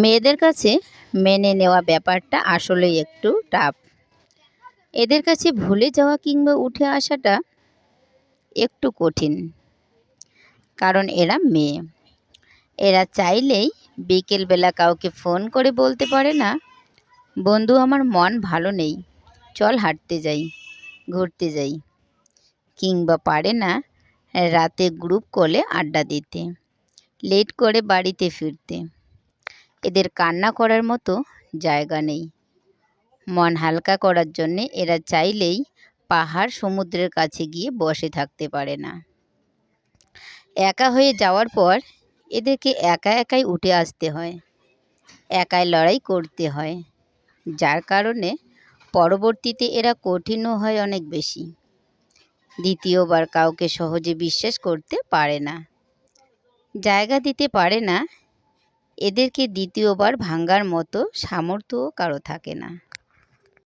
মেয়েদের কাছে মেনে নেওয়া ব্যাপারটা আসলেই একটু টাফ এদের কাছে ভুলে যাওয়া কিংবা উঠে আসাটা একটু কঠিন। কারণ এরা মেয়ে। এরা চাইলেই বিকেলবেলা কাউকে ফোন করে বলতে পারে না, বন্ধু, আমার মন ভালো নেই। চল হাঁটতে যাই, ঘুরতে যাই। কিংবা পারে না রাতে গ্রুপ কলে আড্ডা দিতে লেট করে বাড়িতে ফিরতে। এদের কান্না করার মতো জায়গা নেই। মন হালকা করার জন্যে এরা চাইলেই পাহাড় সমুদ্রের কাছে গিয়ে বসে থাকতে পারে না। একা হয়ে যাওয়ার পর এদেরকে একা একাই উঠে আসতে হয়। একাই লড়াই করতে হয়। যার কারণে পরবর্তীতে এরা কঠিনও হয় অনেক বেশি। দ্বিতীয়বার কাউকে সহজে বিশ্বাস করতে পারে না। জায়গা দিতে পারে না এদেরকে দ্বিতীয়বার ভাঙার মতো সামর্থ্যও কারও থাকে না।